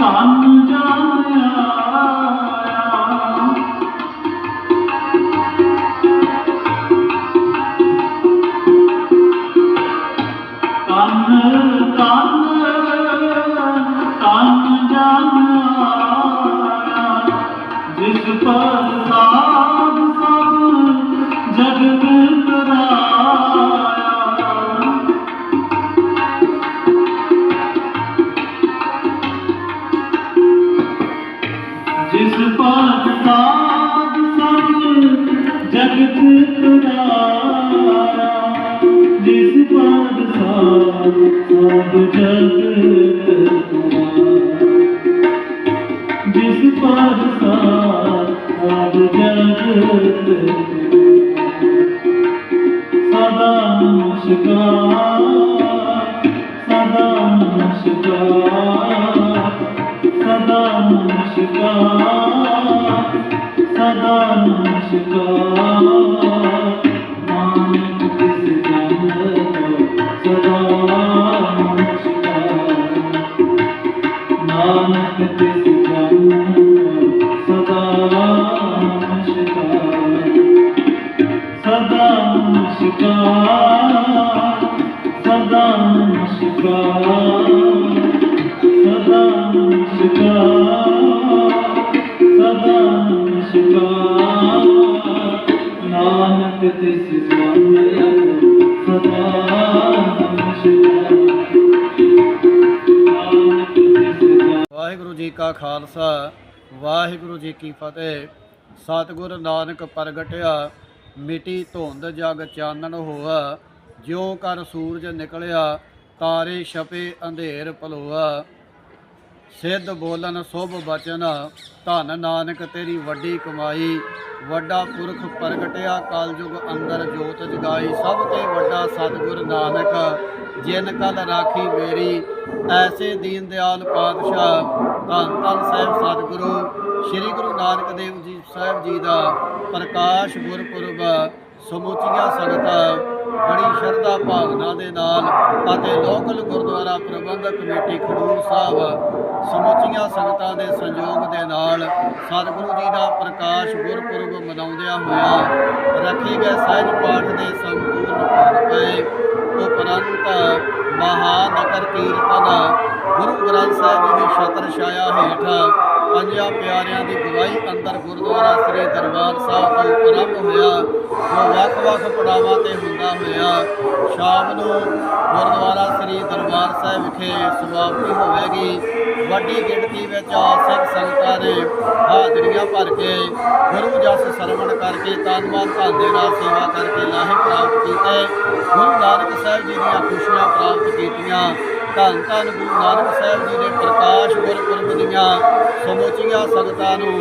ਧਨ ਜਨ ਆਇਆ ਤਨ ਤਨ ਤਨ ਜਨ ਆਇਆ ਜਿਸ ਪਰ ਜਿਸ ਪਾਤ ਸਾਧ ਸਭ ਜਗਤ ਤੁਰਾਇਆ ਜਿਸ ਪਾਤ ਸਾਧ ਸਭ ਜਗਤ ਤੁਰਾਇਆ ਜਿਸ ਪਾਤ ਸਾਧ ਸਭ ਜਗਤ ਸਦਾ ਨਮਸਕਾਰ ਸਦਾ ਨਮਸਕਾਰ। ਨਮਸਕਾਰ ਸਦਾ ਨਮਸਕਾਰ। ਨਾਨਕ ਤਿਸ ਜਨ ਸਦਾ ਨਮਸਕਾਰ। ਨਾਨਕ ਤਿਸ ਜਨ ਸਦਾ ਨਮਸਕਾਰ। ਸਦਾ ਨਮਸਕਾਰ। ਸਦਾ ਨਮਸਕਾਰ। ਸਦਾ ਨਮਸਕਾਰ। ਨਾਨਕ ਤਿਸ ਜਨ ਵਾਹਿਗੁਰੂ ਜੀ ਕਾ ਖਾਲਸਾ, ਵਾਹਿਗੁਰੂ ਜੀ ਕੀ ਫਤਿਹ। ਸਤਿਗੁਰ ਨਾਨਕ ਪ੍ਰਗਟਿਆ, ਮਿਟੀ ਧੁੰਦ ਜਗ ਚਾਨਣ ਹੋਆ। ਜਿਉ ਕਰ ਸੂਰਜ ਨਿਕਲਿਆ, ਤਾਰੇ ਛਪੇ ਅੰਧੇਰ ਭਲੋਆ। ਸਿੱਧ ਬੋਲਨ ਸੁਭ ਬਚਨ, ਧੰਨ ਨਾਨਕ ਤੇਰੀ ਵੱਡੀ ਕਮਾਈ, ਵੱਡਾ ਪੁਰਖ ਪ੍ਰਗਟਿਆ ਕਲਯੁਗ ਅੰਦਰ ਜੋਤ ਜਗਾਈ, ਸਭ ਤੇ ਵੱਡਾ ਸਤਿਗੁਰ ਨਾਨਕ, ਜਿਨ ਕਲ ਰਾਖੀ ਮੇਰੀ, ਐਸੇ ਦੀਨ ਦਿਆਲ ਪਾਤਸ਼ਾਹ, ਧੰਨ ਧੰਨ ਸਾਹਿਬ ਸਤਿਗੁਰੂ, ਸ੍ਰੀ ਗੁਰੂ ਨਾਨਕ ਦੇਵ ਜੀ ਸਾਹਿਬ ਜੀ ਦਾ ਪ੍ਰਕਾਸ਼ ਗੁਰਪੁਰਬ ਸਮੁੱਚੀਆਂ ਸੰਗਤਾਂ ਬੜੀ ਸ਼ਰਧਾ ਭਾਵਨਾ ਦੇ ਨਾਲ ਅਤੇ ਲੋਕਲ ਗੁਰਦੁਆਰਾ ਪ੍ਰਬੰਧਕ ਕਮੇਟੀ ਖਡੂਰ ਸਾਹਿਬ ਸਮੁੱਚੀਆਂ ਸੰਗਤਾਂ ਦੇ ਸੰਯੋਗ ਦੇ ਨਾਲ ਸਤਿਗੁਰੂ ਜੀ ਦਾ ਪ੍ਰਕਾਸ਼ ਗੁਰਪੁਰਬ ਮਨਾਉਂਦਿਆਂ ਹੋਇਆ ਰੱਖੇ ਗਏ ਸਹਿਜ ਪਾਠ ਦੇ ਸੰਪੂਰਨ ਭੋਗ ਪਏ। ਉਪਰੰਤ ਮਹਾਨਗਰ ਕੀਰਤਨ ਗੁਰੂ ਗ੍ਰੰਥ ਸਾਹਿਬ ਜੀ ਦੀ ਛਤਰ ਛਾਇਆ ਹੇਠ ਪੰਜਾਂ ਪਿਆਰਿਆਂ ਦੀ ਗਵਾਹੀ ਅੰਦਰ ਗੁਰਦੁਆਰਾ ਸ੍ਰੀ ਦਰਬਾਰ ਸਾਹਿਬ ਤੋਂ ਆਰੰਭ ਹੋਇਆ। ਜੋ ਵੱਖ-ਵੱਖ ਪੜਾਵਾਂ ਤੇ ਹੁੰਦਾ ਹੋਇਆ, ਸ਼ਾਮ ਨੂੰ ਗੁਰਦੁਆਰਾ ਸ੍ਰੀ ਦਰਬਾਰ ਸਾਹਿਬ ਵਿਖੇ ਸਮਾਪਤੀ ਹੋਵੇਗੀ। ਵੱਡੀ ਗਿਣਤੀ ਵਿੱਚ ਸਿੱਖ ਸੰਗਤਾਂ ਨੇ ਹਾਜ਼ਰੀਆਂ ਭਰ ਕੇ ਗੁਰੂ ਜਸ ਸਰਵਣ ਕਰਕੇ ਤਨਮਨ ਧਨ ਨਾਲ ਸੇਵਾ ਕਰਕੇ ਲਾਹੇ ਪ੍ਰਾਪਤ ਕੀਤੇ। ਗੁਰੂ ਨਾਨਕ ਸਾਹਿਬ ਜੀ ਦੀਆਂ ਖੁਸ਼ੀਆਂ ਪ੍ਰਾਪਤ ਕੀਤੀਆਂ। ਧੰਨ ਧੰਨ ਗੁਰੂ ਨਾਨਕ ਸਾਹਿਬ ਜੀ ਦੇ ਪ੍ਰਕਾਸ਼ ਗੁਰਪੁਰਬ ਦੀਆਂ ਸਮੁੱਚੀਆਂ ਸੰਗਤਾਂ ਨੂੰ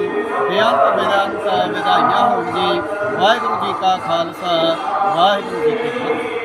ਬੇਅੰਤ ਬੇਅੰਤ ਵਧਾਈਆਂ ਹੋਣ ਜੀ। ਵਾਹਿਗੁਰੂ ਜੀ ਕਾ ਖਾਲਸਾ, ਵਾਹਿਗੁਰੂ ਜੀ ਕੀ ਫਤਿਹ।